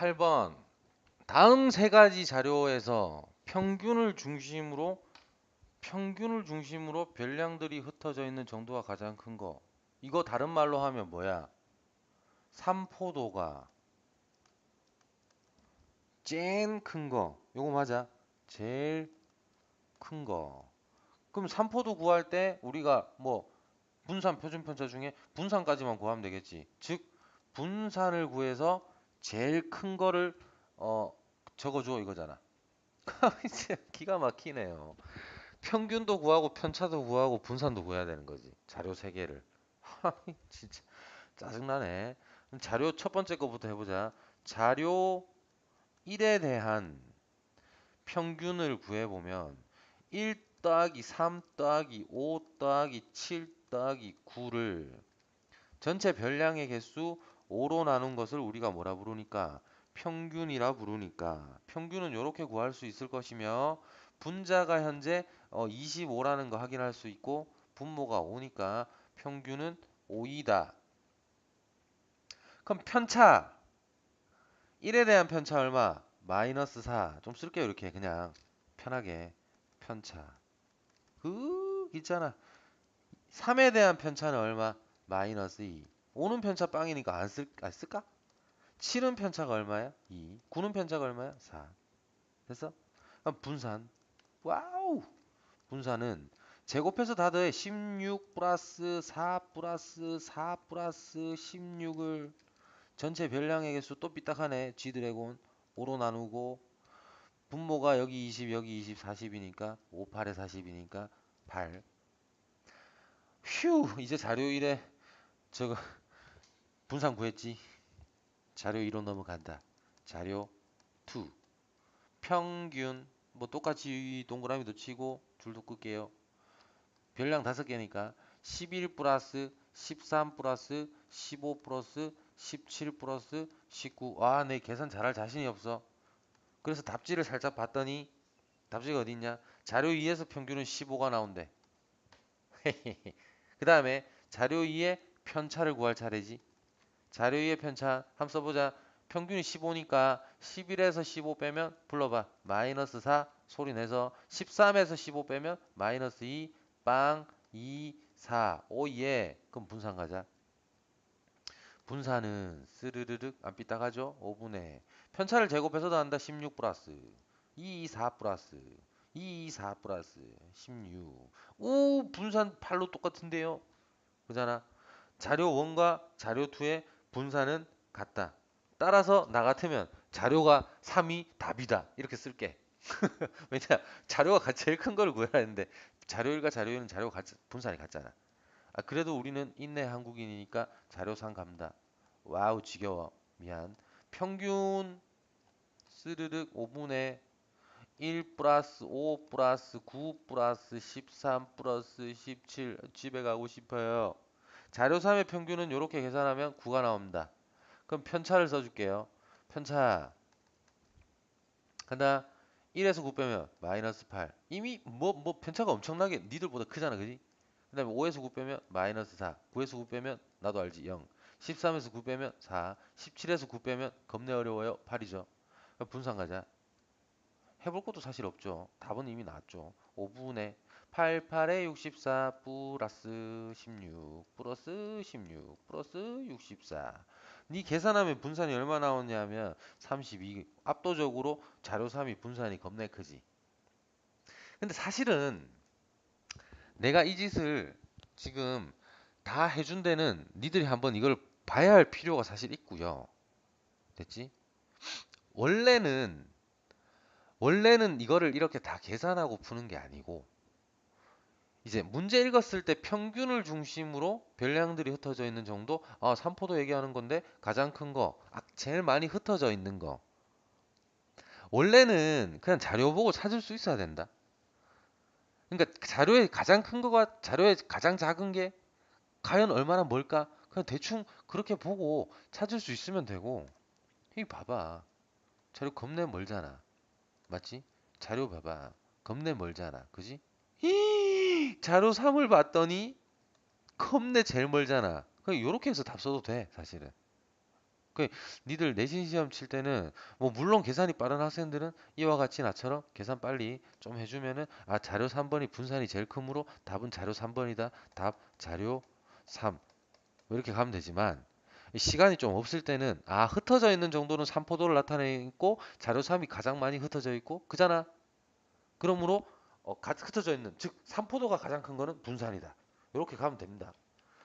8번 다음 세 가지 자료에서 평균을 중심으로 평균을 중심으로 별량들이 흩어져 있는 정도가 가장 큰 거. 이거 다른 말로 하면 뭐야? 삼포도가 제일 큰 거. 요거 맞아? 제일 큰 거. 그럼 삼포도 구할 때 우리가 뭐 분산 표준 편차 중에 분산까지만 구하면 되겠지. 즉 분산을 구해서 제일 큰 거를 어 적어줘 이거잖아. 기가 막히네요. 평균도 구하고 편차도 구하고 분산도 구해야 되는 거지. 자료 세 개를. 진짜 짜증나네. 자료 첫 번째 거부터 해보자. 자료 1에 대한 평균을 구해보면 1 더하기 3 더하기 5 더하기 7 더하기 9를 전체 별량의 개수 5로 나눈 것을 우리가 뭐라 부르니까 평균이라 부르니까 평균은 이렇게 구할 수 있을 것이며 분자가 현재 어 25라는 거 확인할 수 있고 분모가 5니까 평균은 5이다. 그럼 편차 1에 대한 편차 얼마? 마이너스 4. 좀 쓸게요. 이렇게 그냥 편하게 편차. 그 있잖아. 3에 대한 편차는 얼마? 마이너스 2. 5는 편차 빵이니까 안, 쓸, 안 쓸까? 7은 편차가 얼마야? 2. 9는 편차가 얼마야? 4. 됐어? 그럼 분산. 와우! 분산은 제곱해서 다 더해 16 플러스 4 플러스 4 플러스 16을 전체 별량의 개수 또 삐딱하네. G드래곤 5로 나누고 분모가 여기 20 여기 20 40이니까 5 8에 40이니까 8 휴 이제 자료 1에 저거 분산 구했지 자료 2로 넘어간다 자료 2 평균 뭐 똑같이 동그라미도 치고 줄도 끌게요 별량 5개니까 11 플러스 13 플러스 15 플러스 17 플러스 19 와, 내 계산 잘할 자신이 없어. 그래서 답지를 살짝 봤더니 답지가 어디 있냐? 자료 2에서 평균은 15가 나온대. 그 다음에 자료 2의 편차를 구할 차례지. 자료 2의 편차 한번 써보자. 평균이 15니까 11에서 15 빼면 불러봐. 마이너스 4 소리 내서 13에서 15 빼면 마이너스 2 빵 2 4 오 예. 그럼 분산 가자. 분산은 스르르륵 안 삐딱하죠? 5분의 편차를 제곱해서도 한다. 16 플러스 2 4 플러스 2 4 플러스 16 오 분산 8로 똑같은데요? 그잖아. 자료 1과 자료 2의 분산은 같다. 따라서 나 같으면 자료가 3이 답이다. 이렇게 쓸게. 왜냐 자료가 제일 큰 걸 구해야 하는데 자료 1과 자료 2는 자료가 분산이 같잖아. 아, 그래도 우리는 인내 한국인이니까 자료상 갑니다. 와우 지겨워. 미안. 평균 스르륵 5분의 1 플러스 5 플러스 9 플러스 13 플러스 17 집에 가고 싶어요. 자료 3의 평균은 이렇게 계산하면 9가 나옵니다. 그럼 편차를 써줄게요. 편차. 간다. 1에서 9 빼면 마이너스 8 이미 뭐 뭐 편차가 엄청나게 니들보다 크잖아 그지? 그 다음에 5에서 9 빼면 마이너스 4 9에서 9 빼면 나도 알지 0 13에서 9 빼면 4 17에서 9 빼면 겁내 어려워요 8이죠. 분산 가자. 해볼 것도 사실 없죠. 답은 이미 나왔죠. 5분의 8, 8에 64 플러스 16 플러스 16 플러스 64 니 계산하면 분산이 얼마 나오냐면 32 압도적으로 자료 3이 분산이 겁내 크지 근데 사실은 내가 이 짓을 지금 다 해준 데는 니들이 한번 이걸 봐야 할 필요가 사실 있고요. 됐지? 원래는 원래는 이거를 이렇게 다 계산하고 푸는 게 아니고 이제 문제 읽었을 때 평균을 중심으로 별량들이 흩어져 있는 정도 아 삼포도 얘기하는 건데 가장 큰 거, 아, 제일 많이 흩어져 있는 거 원래는 그냥 자료 보고 찾을 수 있어야 된다. 그러니까 자료에 가장 큰 거가 자료에 가장 작은 게 과연 얼마나 멀까? 그냥 대충 그렇게 보고 찾을 수 있으면 되고 이 봐봐 자료 겁내 멀잖아 맞지? 자료 봐봐 겁내 멀잖아 그지? 히 자료 3을 봤더니 겁내 제일 멀잖아 그냥 요렇게 해서 답 써도 돼 사실은 그 니들 내신 시험 칠 때는 뭐 물론 계산이 빠른 학생들은 이와 같이 나처럼 계산 빨리 좀 해주면은 아 자료 3번이 분산이 제일 크므로 답은 자료 3번이다. 답 자료 3 이렇게 가면 되지만 이 시간이 좀 없을 때는 아 흩어져 있는 정도는 삼포도를 나타내고 자료 3이 가장 많이 흩어져 있고 그잖아. 그러므로 어, 가- 흩어져 있는 즉 삼포도가 가장 큰 거는 분산이다. 이렇게 가면 됩니다.